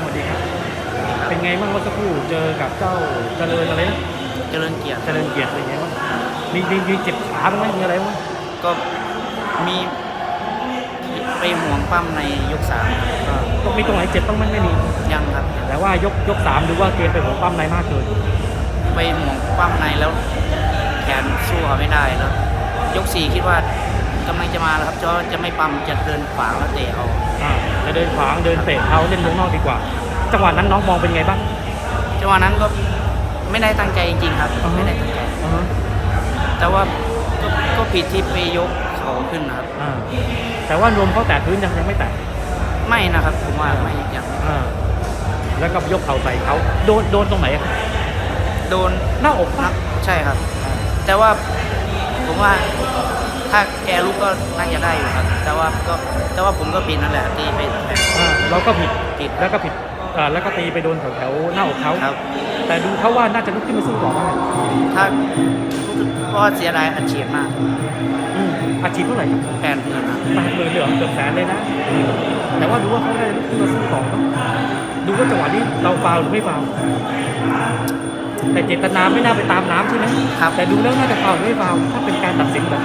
สวัสดีครับ เป็นไงบ้างเมื่อสักครู่เจอกับเจ้าเจริญอะไรนะเจริญเกียรติเจริญเกียรติเป็นไงบ้างมีมีมีเจ็บขาบ้างไหมมีอะไรบ้างก็มีไปห่วงปั้มในยกสามก็ต้องมีตรงไหนเจ็บบ้างไหมไม่มียังครับ แต่ว่ายกยกสามดูว่าเกมไปหัวปั้มในมากเกินไปห่วงปั้มในแล้ว แขนสู้เขาไม่ได้แล้ว ยกสี่คิดว่า กำลังจะมาแล้วครับจะจะไม่ปั้มจะเดินขวางแล้วเตะเอาอ่าจะเดินขวางเดินเตะเท้าเล่นวงนอกดีกว่า จังหวะนั้นน้องมองเป็นไงบ้าง จังหวะนั้นก็ไม่ได้ตั้งใจจริงๆครับอ่าฮะไม่ได้ตั้งใจอ่าฮะแต่ว่าก็ก็ผิดที่ไปยกเขาขึ้นนะครับ อ่าแต่ว่านวมเขาแตะพื้นยังยังไม่แตะไม่นะครับผมว่าไม่ยังอ่าแล้วก็ยกเข่าใส่เขาโดนโดนตรงไหนอะโดนหน้าอกนันะบใช่ครับ แต่ว่า ผมว่าถ้าแกลุกก็น่าจะได้อยู่ครับ แต่ว่าก็แต่ว่าผมก็ผิดนั่นแหละตีไปอ่าเราก็ผิดผิดแล้วก็ผิดอ่าแล้วก็ตีไปโดนแถวแถวๆหน้าอกเขาครับ แต่ดูเขาว่าน่าจะลุกขึ้นมาสู้ต่อได้ถ้าเพราะว่าเสียดายอัดฉีดมากอืมอาชีพเท่าไหร่ครับแปดหมื่นครับแปดหมื่นเหลือเกือบแสนเลยนะ แต่ว่าดูว่าเขาได้ลุกขึ้นมาสู้ต่อเนอะดูว่าจังหวะนี้เราฟาวล์หรือไม่ฟาวล์ แต่เจตนาไม่น่าไปตามน้ำใช่ไหมครับ แต่ดูแล้วน่าจะฟาวล์หรือไม่ฟาวล์ถ้าเป็นการตัดสินแบบ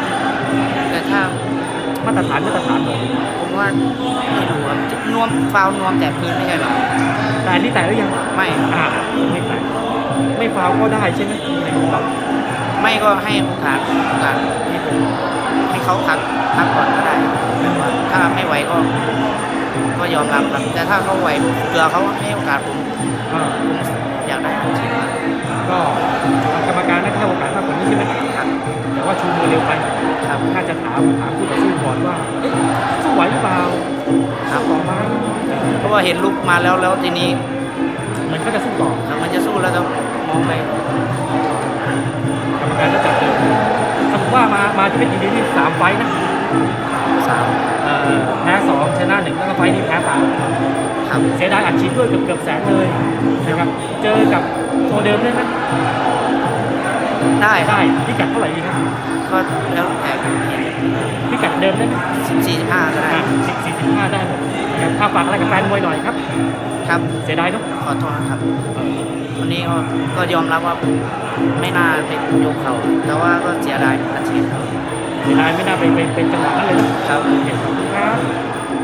แต่ถ้ามาตรฐานมาตรฐานเลยผมว่าไม่ดูครับนวมฟาวล์นวมแต่พื้นไม่ใช่หรอแต่อันนี้แตะหรือยังไม่อ่าไม่แตะไม่ฟาวล์ก็ได้ใช่ไหมในมุมเราไม่ก็ให้โอกาสโอกาสให้ผมให้เขาพักพักก่อนก็ได้แต่ว่าถ้าไม่ไหวก็ก็ยอมรับครับแต่ถ้าเขาไหวเผื่อเขาให้โอกาสผมอ่าอยากได้อัดฉีดมา กก็กรรมการน่าจะให้โอกาสมากกว่านี้ใช่ไหมครับแต่ว่าชูมือเร็วไปครับน่าจะถามถามผู้ต่อสู้ก่อนว่าเอ๊ะสู้ไหวหรือเปล่าครับสู้ต่อไหมเพราะว่าเห็นลุกมาแล้วแล้วทีนี้ มันก็จะสู้ต่อถ้ามันจะสู้แล้วจะมองไปกรรมการก็จัดเลยสมมติว่ามามาที่เป็นอินดีนี่สามไฟต์นะสามเอ่อแพ้สองชนะหนึ่งแล้วก็ไฟต์นี้แพ้สาม ครับ เสียดายอัดฉีดด้วยเกือบเกือบแสนเลยนะครับ เจอกับตัวเดิมได้ไหมได้ครัได้บพิกัดเท่าไหร่ดีครับก็แล้วแต่พิกัดเดิมได้ไหมสิบสี่สิบห้าก็ได้สิบสี่สิบห้าได้หมดนะครับถ้าฝากอะไรกับแฟนมวยหน่อยครับ ครับ เสียดายเนาะขอโทษนะครับเออวันนี้ก็ก็ยอมรับว่าไม่น่าเป็นยกเขาแต่ว่าก็เสียดายอาชีพครับเสียดายไม่น่าไปเป็นเป็นจังหวะนั้นเลยนะครับโอเคขอบคุณครับ